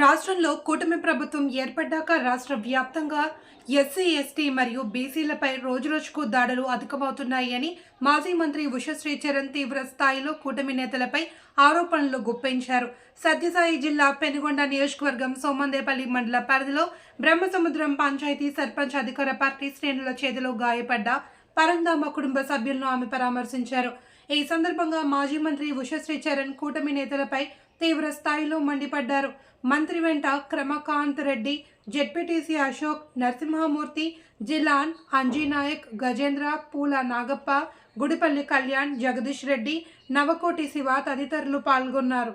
రాష్ట్రంలో కూటమి ప్రభుత్వం ఏర్పడ్డాక రాష్ట్ర వ్యాప్తంగా ఎస్సీ ఎస్టీ మరియు బీసీలపై రోజురోజుకు దాడులు అధికమవుతున్నాయని మాజీ మంత్రి ఉషశ్రీ చరణ్ తీవ్ర స్థాయిలో కూటమి నేతలపై ఆరోపణలు గుప్పించారు. సత్యసాయి జిల్లా పెనుగొండ నియోజకవర్గం సోమందేపల్లి మండల పరిధిలో బ్రహ్మసముద్రం పంచాయతీ సర్పంచ్ అధికార పార్టీ శ్రేణుల చేతిలో గాయపడ్డ పరంధామ కుటుంబ సభ్యులను ఆమె పరామర్శించారు. ఈ సందర్భంగా మాజీ మంత్రి ఉషశ్రీ చరణ్ కూటమి నేతలపై తీవ్ర స్థాయిలో మండిపడ్డారు. మంత్రి వెంట క్రమకాంత్ రెడ్డి జెడ్పీటీసీ అశోక్ నరసింహమూర్తి జిలాన్ అంజీనాయక్ గజేంద్ర పూల నాగప్ప గుడిపల్లి కళ్యాణ్ జగదీష్ రెడ్డి నవకోటి శివ తదితరులు పాల్గొన్నారు.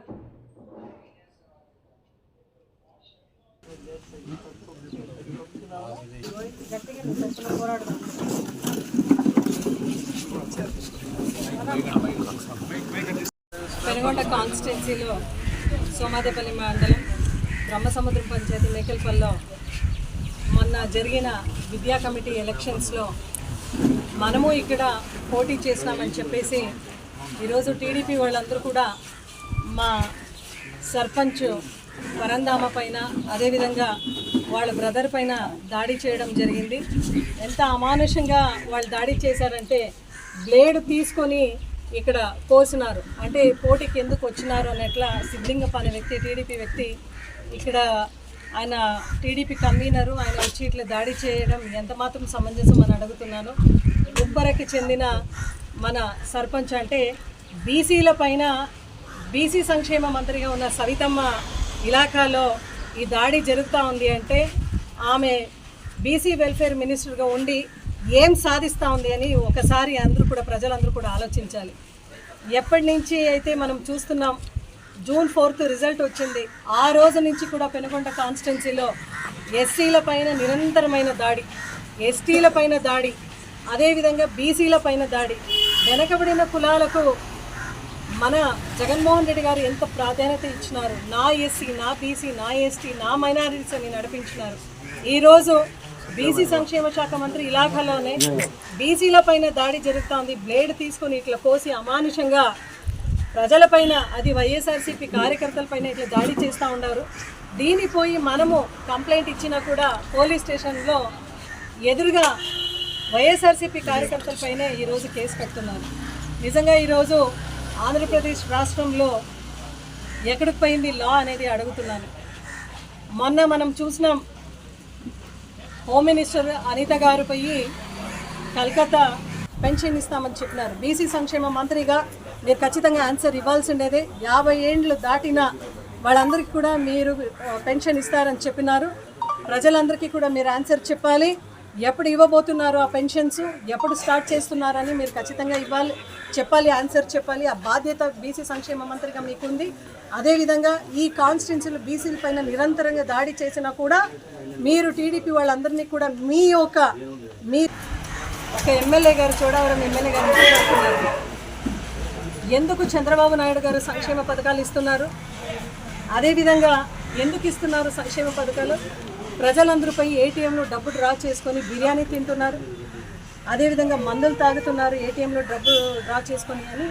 పెనుగొండ కాన్స్టిట్యున్సీలో సోమాదేపల్లి మండలం బ్రహ్మసముద్రం పంచాయతీ మేకల్పల్లిలో మొన్న జరిగిన విద్యా కమిటీ ఎలక్షన్స్లో మనము ఇక్కడ పోటీ చేసినామని చెప్పేసి ఈరోజు టీడీపీ వాళ్ళందరూ కూడా మా సర్పంచ్ పరంధామ పైన అదేవిధంగా వాళ్ళ బ్రదర్ పైన దాడి చేయడం జరిగింది. ఎంత అమానుషంగా వాళ్ళు దాడి చేశారంటే బ్లేడ్ తీసుకొని ఇక్కడ కోసినారు. అంటే పోటీకి ఎందుకు వచ్చినారు అన్నట్లా సిద్ధింగప్ప అనే వ్యక్తి టీడీపీ వ్యక్తి ఇక్కడ ఆయన టీడీపీ కన్వీనరు ఆయన వచ్చి ఇట్లా దాడి చేయడం ఎంత మాత్రం సమంజసం అని అడుగుతున్నాను. ఉబ్బరకి చెందిన మన సర్పంచ్ అంటే బీసీల పైన బీసీ సంక్షేమ మంత్రిగా ఉన్న సవితమ్మ ఇలాఖాలో ఈ దాడి జరుగుతూ ఉంది అంటే ఆమె బీసీ వెల్ఫేర్ మినిస్టర్గా ఉండి ఏం సాధిస్తూ ఉంది అని ఒకసారి అందరూ కూడా ప్రజలందరూ కూడా ఆలోచించాలి. ఎప్పటి నుంచి అయితే మనం చూస్తున్నాం జూన్ ఫోర్త్ రిజల్ట్ వచ్చింది ఆ రోజు నుంచి కూడా పెనుగొండ కాన్స్టిట్యున్సీలో ఎస్సీల పైన నిరంతరమైన దాడి ఎస్టీల పైన దాడి అదేవిధంగా బీసీల పైన దాడి వెనకబడిన కులాలకు మన జగన్మోహన్ రెడ్డి గారు ఎంత ప్రాధాన్యత ఇచ్చినారు? నా ఎస్సీ నా బీసీ నా ఎస్టీ నా మైనారిటీస్ అని నడిపించినారు. ఈరోజు బీసీ సంక్షేమ శాఖ మంత్రి ఇలాఖాలోనే బీసీల పైన దాడి జరుగుతోంది. బ్లేడ్ తీసుకొని ఇట్లా కోసి అమానుషంగా ప్రజలపైన అది వైఎస్ఆర్సీపీ కార్యకర్తలపైన ఇట్లా దాడి చేస్తూ ఉన్నారు. దీని పోయి మనము కంప్లైంట్ ఇచ్చినా కూడా పోలీస్ స్టేషన్లో ఎదురుగా వైఎస్ఆర్సీపీ కార్యకర్తలపైనే ఈరోజు కేసు పెడుతున్నారు. నిజంగా ఈరోజు ఆంధ్రప్రదేశ్ రాష్ట్రంలో ఎక్కడికి పోయింది లా అనేది అడుగుతున్నాను. మొన్న మనం చూసినాం హోమ్ మినిస్టర్ అనిత గారు పోయి కలకత్తా పెన్షన్ ఇస్తామని చెప్పినారు. బీసీ సంక్షేమ మంత్రిగా మీరు ఖచ్చితంగా ఆన్సర్ ఇవ్వాల్సి ఉండేదే యాభై ఏండ్లు దాటిన వాళ్ళందరికీ కూడా మీరు పెన్షన్ ఇస్తారని చెప్పినారు. ప్రజలందరికీ కూడా మీరు ఆన్సర్ చెప్పాలి. ఎప్పుడు ఇవ్వబోతున్నారు ఆ పెన్షన్స్? ఎప్పుడు స్టార్ట్ చేస్తున్నారని మీరు ఖచ్చితంగా ఇవ్వాలి చెప్పాలి ఆన్సర్ చెప్పాలి. ఆ బాధ్యత బీసీ సంక్షేమ మంత్రిగా మీకుంది. అదేవిధంగా ఈ కాన్స్టిట్యున్సీలు బీసీల పైన నిరంతరంగా దాడి చేసినా కూడా మీరు టీడీపీ వాళ్ళందరినీ కూడా మీ యొక్క మీ ఒక ఎమ్మెల్యే గారు చోడవరం ఎమ్మెల్యే గారు ఎందుకు చంద్రబాబు నాయుడు గారు సంక్షేమ పథకాలు ఇస్తున్నారు? అదేవిధంగా ఎందుకు ఇస్తున్నారు సంక్షేమ పథకాలు? ప్రజలందరిపై ఏటీఎంలో డబ్బు డ్రా చేసుకొని బిర్యానీ తింటున్నారు. అదేవిధంగా మందులు తాగుతున్నారు ఏటీఎంలో డబ్బు డ్రా చేసుకొని అని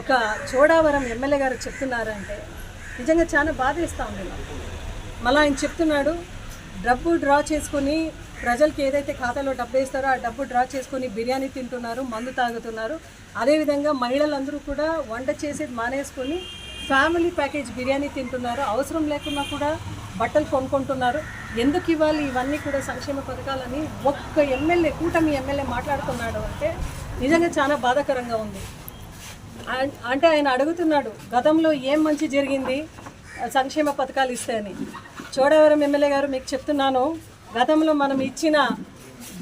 ఒక చోడావరం ఎమ్మెల్యే గారు చెప్తున్నారంటే నిజంగా చాలా బాధేస్తూ ఉంది మళ్ళీ ఆయన చెప్తున్నాడు డబ్బు డ్రా చేసుకొని ప్రజలకి ఏదైతే ఖాతాలో డబ్బు వేస్తారో ఆ డబ్బు డ్రా చేసుకొని బిర్యానీ తింటున్నారు మందు తాగుతున్నారు. అదేవిధంగా మహిళలందరూ కూడా వంట చేసేది మానేసుకొని ఫ్యామిలీ ప్యాకేజ్ బిర్యానీ తింటున్నారు. అవసరం లేకున్నా కూడా బట్టలు కొనుక్కుంటున్నారు. ఎందుకు ఇవ్వాలి? ఇవన్నీ కూడా సంక్షేమ పథకాలని ఒక్క ఎమ్మెల్యే కూటమి ఎమ్మెల్యే మాట్లాడుతున్నాడు అంటే నిజంగా చాలా బాధాకరంగా ఉంది. అంటే ఆయన అడుగుతున్నాడు గతంలో ఏం మంచి జరిగింది? సంక్షేమ పథకాలు ఇస్తే అని. చోడవరం ఎమ్మెల్యే గారు మీకు చెప్తున్నాను గతంలో మనం ఇచ్చిన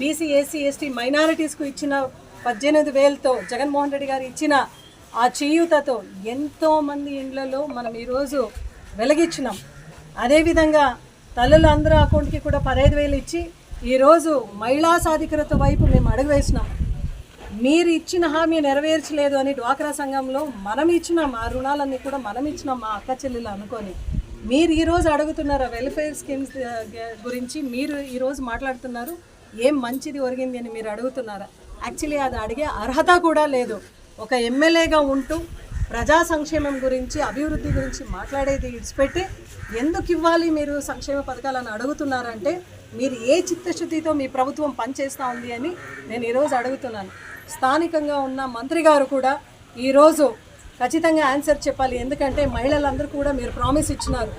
బీసీ ఎస్సీ ఎస్టీ మైనారిటీస్కు ఇచ్చిన పద్దెనిమిది వేలతో జగన్మోహన్ రెడ్డి గారు ఇచ్చిన ఆ చేయూతతో ఎంతోమంది ఇండ్లలో మనం ఈరోజు వెలిగించినాం. అదేవిధంగా తల్లులు అందరూ అకౌంట్కి కూడా పదహైదు వేలు ఇచ్చి ఈరోజు మహిళా సాధికారత వైపు మేము అడుగు వేసినాం. మీరు ఇచ్చిన హామీ నెరవేర్చలేదు అని డ్వాక్రా సంఘంలో మనం ఇచ్చినాం. ఆ రుణాలన్నీ కూడా మనం ఇచ్చినాం మా అక్క చెల్లెలు అనుకొని. మీరు ఈరోజు అడుగుతున్నారు వెల్ఫేర్ స్కీమ్స్ గురించి. మీరు ఈరోజు మాట్లాడుతున్నారు. ఏం మంచిది ఒరిగింది అని మీరు అడుగుతున్నారా? యాక్చువల్లీ అది అడిగే అర్హత కూడా లేదు. ఒక ఎమ్మెల్యేగా ఉంటూ ప్రజా సంక్షేమం గురించి అభివృద్ధి గురించి మాట్లాడేది ఇడిచిపెట్టి ఎందుకు ఇవ్వాలి మీరు సంక్షేమ పథకాలను అడుగుతున్నారంటే మీరు ఏ చిత్తశుద్ధితో మీ ప్రభుత్వం పనిచేస్తూ ఉంది అని నేను ఈరోజు అడుగుతున్నాను. స్థానికంగా ఉన్న మంత్రి గారు కూడా ఈరోజు ఖచ్చితంగా ఆన్సర్ చెప్పాలి. ఎందుకంటే మహిళలందరూ కూడా మీరు ప్రామిస్ ఇచ్చినారు.